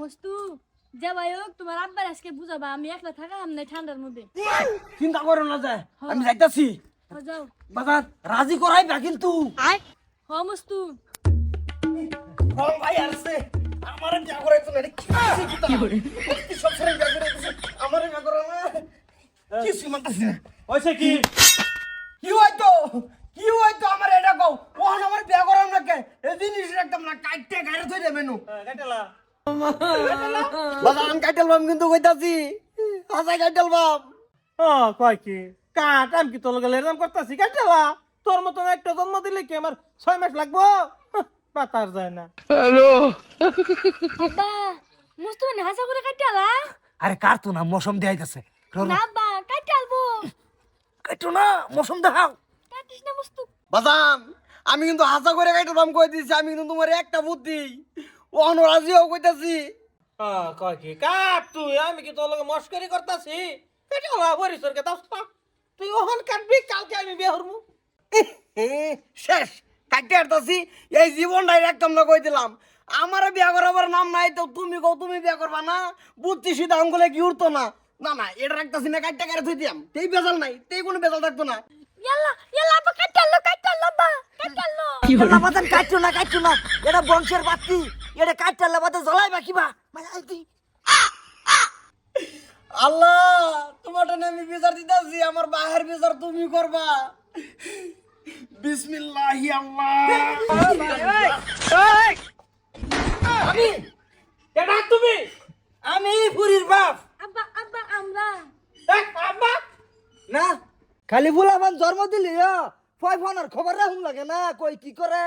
মস্তু যা ভাই হোক তোমার আব্বার আজকে বুঝাবা আমি একলা থাকা নাই ঠান্ডার মধ্যে। চিন্তা করো না যায় আমি যাইতাছি। যাও। বাজার রাজি করাইবা কিন্তু? হ মস্তু। ভাই আসছে আমার বিয়া করাইতো না কি করে? কি সব ছেড়ে বিয়া করাইতেছে আমার বিয়া করা না। কি সীমান্তাছি না। হয়েছে কি? কি হয়তো কি হয়তো আমার এটা কও? ওখানে আমার বিয়া করার না কে? এই জিনিস একদম না কাটতে গাড়ি থই দে মেনু কাটেলা বাবা আমি কাইটেল বাম কিন্তু কইতাছি। বাম। ও কয় কি? কাট আমি কি তোর গেলে এরকম করতেছি? কাটেলা তোর মতন একটা জন্ম দিলে কি আমার ছয় মাস লাগবো? পাতার যায় না। আব্বা মস্তু মানে হাসা করে কাটালা আরে কার তো না? মৌসুম দেখাইতেছে। না আব্বা কাটালবো কাটো না মৌসুম দেখাও। কাটিস না মস্তু। বাজান আমি কিন্তু হাসা করে কাইটেল বাম কই দিছি আমি কিন্তু তোমার একটা বুদ্ধি। ওখানে রাজিও কইতাছি। হ্যাঁ কয় কি? কাট তুই? আমি কি তোর লগে মস্করি করতেছি? কাটেলা বরিশরকে দশ তুই ওখান কাটবি কালকে আমি বিয়ে হরমু শেষ কাটতে আসতেছি এই জীবনটাই একদম না কই দিলাম আমার বিয়া করাবার নাম নাই তো তুমি কও তুমি বিয়া করবা না? বুদ্ধি সিধা আঙ্গুলে কি উঠতো না? না না এটা রাখতেছি না কাটতে কাটে থই দিয়াম তেই বেজাল নাই তেই কোনো বেজাল থাকতো না। ইয়াল্লা ইয়াল্লা আব্বা কাটালো কাটালো আব্বা কাটালো এটা বাতান কাটছো না কাটছো না। এটা বংশের বাতি। এটা কাটতে বাতান জ্বলাইবা কিবা মানে আল্লাহ তোমারটা আমি বিচার দিতেছি আমার বাহের বিচার তুমি করবা। বিসমিল্লাহি আল্লাহ। আমি? এটা তুমি? আমি পুরীর বাপ। আব্বা আব্বা আমরা। আব্বা। না খালি ফুলামান জন্ম দিলি ফয় ফোনের খবর রাখুন লাগে না কই কি করে?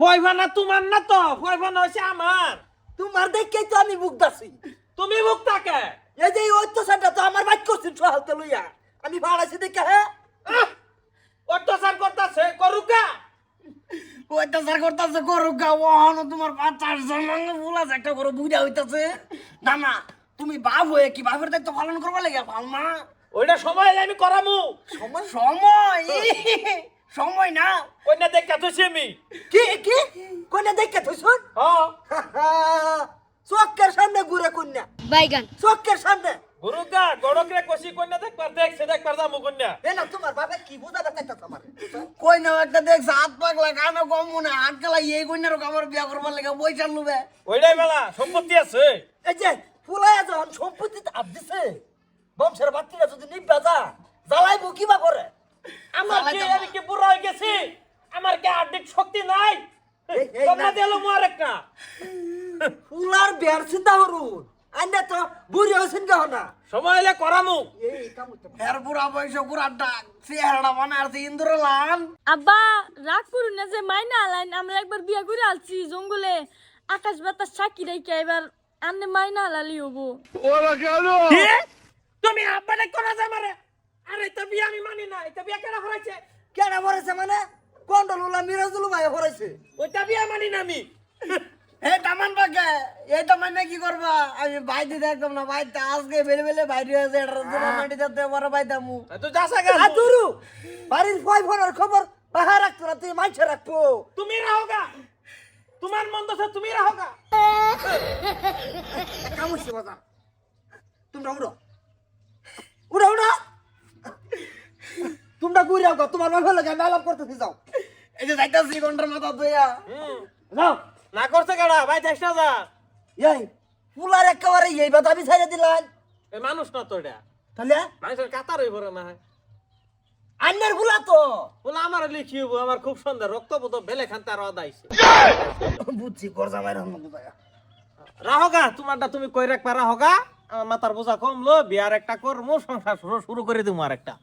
ফয়ফানা তোমার না তো ফয়ফানা হচ্ছে আমার। তোমার দেখে তো আমি বুকদাছি তুমি মুখ তাকে এই যে অত্যাচারটা তো আমার বাইক করছেন সহালতে লইয়া। আমি ভাড়াছি দেখে হ্যাঁ? অত্যাচার করতেছে করুকা অত্যাচার করতেছে করুক গা। ওহানো তোমার বাচ্চার জন্ম ফুলাছে একটা করে বুঝা হইতাছে। না না তুমি বাপ হয়ে কি বাপের দায়িত্ব পালন করবা লাগে? পালমা ওইটা সময় আমি করামু। সময় সময়? সময় না কন্যা দেখে তুই আমি। কি কি? কন্যা দেখে থইছুন হ্যাঁ। চক্কের সামনে ঘুরে কন্যা। বাইগান। চক্কের সামনে। গুরুগা গড়করে কষি কন্যা দেখবার দেখছে দেখবার যাব কন্যা। এ না তোমার বাবা কি বুঝাতে চাইতাছ আমার কই না একটা দেখছ হাত পাগলা কানো কম মনে হাত গেলা এই কন্যার আমার বিয়া করবার লাগে পয়সা লুবে ওইটাই বেলা সম্পত্তি আছে। এই যে ফুলাইয়া যখন সম্পত্তিতে হাত দিছে বংশের বাত্তিরা যদি নিব্বা যা জ্বালাইবো কিবা করে? আমার কি আমি কি বুড়া হয়ে গেছি আমার কি আর্থিক শক্তি নাই? তোমরা দিল মোর একটা ফুলার বিয়ার চিন্তা করুন। আইনা তো বুড়ি হয়েছেন কেহ না। সময় হলে করামু এর বুড়া বয়স বুড়া ডাক চেহারাটা মানে আর ইন্দুর লান আব্বা রাগ করুন না যে মাইনা আলাইন আমরা একবার বিয়া করে আলছি জঙ্গলে। আকাশ বাতাস সাকি রেখে এবার আন্নে মাইনা আলালি হব। কি? তুমি আব্বানে কোনা যায় মারে আরে এটা বিয়ে আমি মানি না এটা বিয়ে কেন হরাইছে কেন ভরেছে মানে কন্ডলুলা মিরাজুল ভাই ভরেছে ওইটা বিয়ে মানি না আমি হে তামান বাকে এই তামান কি করবা আমি দিতে একদম না ভাই তা আজকে বেলে বেলে বাইরে হয়েছে এটা জমা মাটি যাতে বড় ভাই দামু তুই যাস আগে আতুরু বাড়ির ফয় ফোনের খবর বাহার রাখতো না তুই মাইছে রাখব তুমি রাহোগা তোমার মন্দ আছে তুমি রাহোগা কামুছি বাজা তোমরা উড়ো উড়ো তোমরা ঘুরে যাও তোমার বাবা লাগে আমি আলাপ করতেছি যাও। এই যে যাইতাছি ঘণ্টার মাথা হুম। যাও। না করছে কেডা? ভাই যা এই ফুলার একেবারে এই বাতা আমি দিলাম। মানুষ না তো এটা। তাহলে? মানুষের কাতার পড়ে না হয়। আন্নের ফুলা তো। বলে আমার লিখি আমার খুব সুন্দর রক্তবোধ বেলে খান তার আদাইছে বুঝছি গরজা মাইরা হন বুঝায়া রাহগা তোমারটা তুমি কই রাখবা রাহগা? আমার মাথার বোঝা কমলো বিয়ার একটা করমু সংসার শুরু- শুরু করে দিমু আর একটা